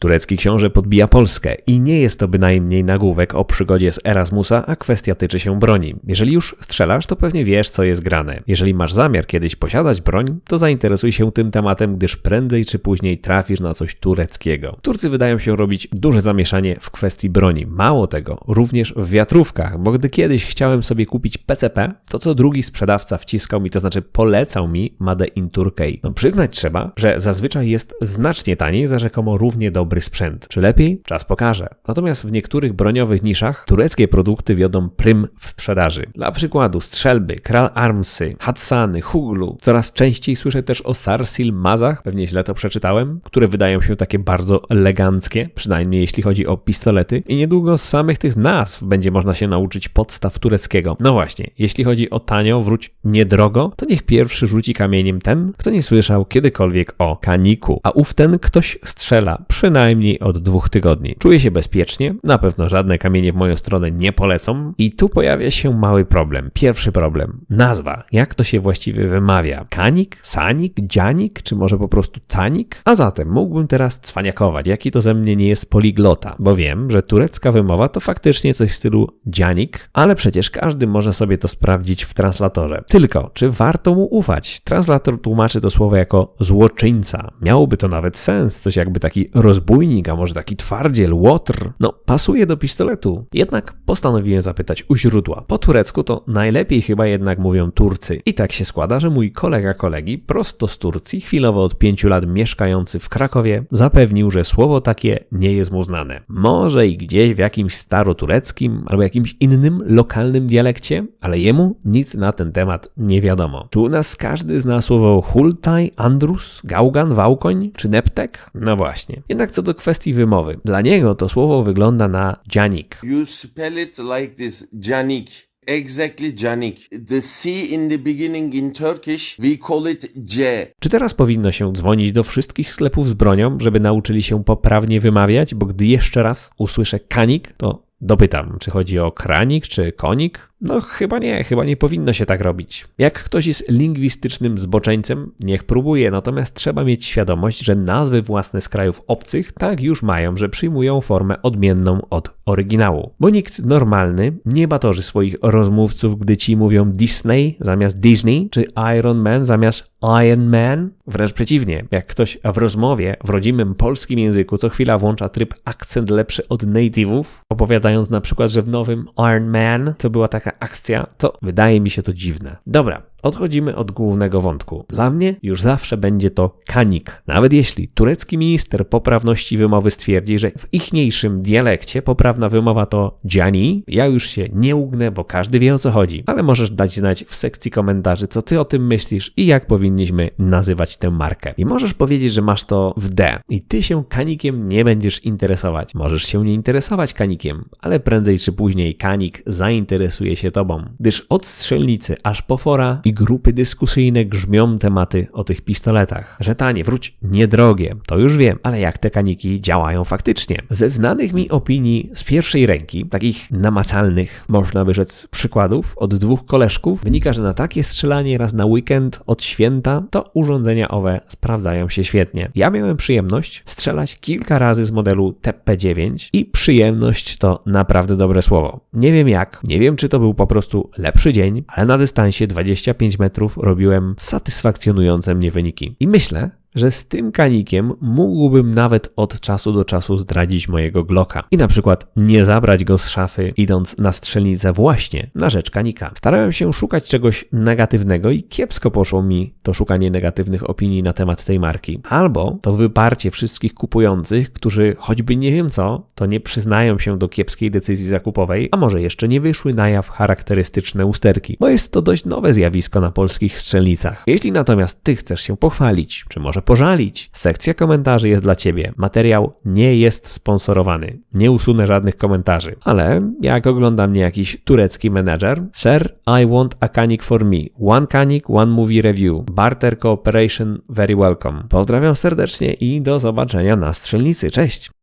Turecki książę podbija Polskę i nie jest to bynajmniej nagłówek o przygodzie z Erasmusa, a kwestia tyczy się broni. Jeżeli już strzelasz, to pewnie wiesz, co jest grane. Jeżeli masz zamiar kiedyś posiadać broń, to zainteresuj się tym tematem, gdyż prędzej czy później trafisz na coś tureckiego. Turcy wydają się robić duże zamieszanie w kwestii broni. Mało tego, również w wiatrówkach, bo gdy kiedyś chciałem sobie kupić PCP, to co drugi sprzedawca wciskał mi, to znaczy polecał mi Made in Turkey. No przyznać trzeba, że zazwyczaj jest znacznie taniej za rzekomo równie dobry sprzęt. Czy lepiej? Czas pokaże. Natomiast w niektórych broniowych niszach tureckie produkty wiodą prym w sprzedaży. Dla przykładu strzelby, Kral Armsy, Hatsany, Huglu. Coraz częściej słyszę też o Sarsil Mazach, pewnie źle to przeczytałem, które wydają się takie bardzo eleganckie, przynajmniej jeśli chodzi o pistolety i niedługo z samych tych nazw będzie można się nauczyć podstaw tureckiego. No właśnie, jeśli chodzi o tanio, wróć niedrogo, to niech pierwszy rzuci kamieniem ten, kto nie słyszał kiedykolwiek o kaniku, a ów ten ktoś strzela przynajmniej od dwóch tygodni. Czuję się bezpiecznie, na pewno żadne kamienie w moją stronę nie polecą i tu pojawia się mały problem. Pierwszy problem. Nazwa. Jak to się właściwie wymawia? Kanik? Sanik? Dzianik? Czy może po prostu canik? A zatem mógłbym teraz cwaniakować, jaki to ze mnie nie jest poliglota, bo wiem, że turecka wymowa to faktycznie coś w stylu dzianik, ale przecież każdy może sobie to sprawdzić w translatorze. Tylko, czy warto mu ufać? Translator tłumaczy to słowo jako złoczyńca. Miałoby to nawet sens, coś jakby taki rozbójnik, a może taki twardziel, łotr. No, pasuje do pistoletu. Jednak postanowiłem zapytać u źródła. Po turecku to najlepiej chyba jednak mówią Turcy. I tak się składa, że mój kolega kolegi prosto z Turcji, chwilowo od pięciu lat mieszkający w Krakowie, zapewnił, że słowo takie nie jest mu znane. Może i gdzieś w jakimś starotureckim albo jakimś innym lokalnym dialekcie, ale jemu nic na ten temat nie wiadomo. Czy u nas każdy zna słowo hultaj, andrus, gałgan, wałkoń czy neptek? No właśnie. Jednak co do kwestii wymowy. Dla niego to słowo wygląda na dzianik. You spell it like this, Janik. Exactly Janik. The C in the beginning in Turkish, we call it C. Czy teraz powinno się dzwonić do wszystkich sklepów z bronią, żeby nauczyli się poprawnie wymawiać, bo gdy jeszcze raz usłyszę kanik, to dopytam, czy chodzi o kranik czy konik? No chyba nie, chyba nie powinno się tak robić. Jak ktoś jest lingwistycznym zboczeńcem, niech próbuje, natomiast trzeba mieć świadomość, że nazwy własne z krajów obcych tak już mają, że przyjmują formę odmienną od oryginału. Bo nikt normalny nie batorzy swoich rozmówców, gdy ci mówią Disney zamiast Disney, czy Iron Man zamiast Iron Man. Wręcz przeciwnie, jak ktoś w rozmowie w rodzimym polskim języku co chwila włącza tryb akcent lepszy od native'ów, opowiadając na przykład, że w nowym Iron Man to była taka akcja, to wydaje mi się to dziwne. Dobra, Odchodzimy od głównego wątku. Dla mnie już zawsze będzie to kanik. Nawet jeśli turecki minister poprawności wymowy stwierdzi, że w ichniejszym dialekcie poprawna wymowa to dziani, ja już się nie ugnę, bo każdy wie o co chodzi. Ale możesz dać znać w sekcji komentarzy, co ty o tym myślisz i jak powinniśmy nazywać tę markę. I możesz powiedzieć, że masz to w D i ty się kanikiem nie będziesz interesować. Możesz się nie interesować kanikiem, ale prędzej czy później kanik zainteresuje się tobą. Gdyż od strzelnicy aż po fora i grupy dyskusyjne grzmią tematy o tych pistoletach. Że tanie, wróć, niedrogie, to już wiem, ale jak te kaniki działają faktycznie? Ze znanych mi opinii z pierwszej ręki, takich namacalnych, można by rzec, przykładów od dwóch koleżków, wynika, że na takie strzelanie raz na weekend od święta to urządzenia owe sprawdzają się świetnie. Ja miałem przyjemność strzelać kilka razy z modelu TP9 i przyjemność to naprawdę dobre słowo. Nie wiem jak, nie wiem czy to był po prostu lepszy dzień, ale na dystansie 25 5 metrów robiłem satysfakcjonujące mnie wyniki. I myślę, że z tym kanikiem mógłbym nawet od czasu do czasu zdradzić mojego Glocka i na przykład nie zabrać go z szafy idąc na strzelnicę właśnie na rzecz kanika. Starałem się szukać czegoś negatywnego i kiepsko poszło mi to szukanie negatywnych opinii na temat tej marki. Albo to wyparcie wszystkich kupujących, którzy choćby nie wiem co, to nie przyznają się do kiepskiej decyzji zakupowej, a może jeszcze nie wyszły na jaw charakterystyczne usterki, bo jest to dość nowe zjawisko na polskich strzelnicach. Jeśli natomiast ty chcesz się pochwalić, czy może może pożalić. Sekcja komentarzy jest dla Ciebie. Materiał nie jest sponsorowany. Nie usunę żadnych komentarzy. Ale jak ogląda mnie jakiś turecki menedżer, Sir, I want a canik for me. One canik, one movie review. Barter cooperation very welcome. Pozdrawiam serdecznie i do zobaczenia na strzelnicy. Cześć!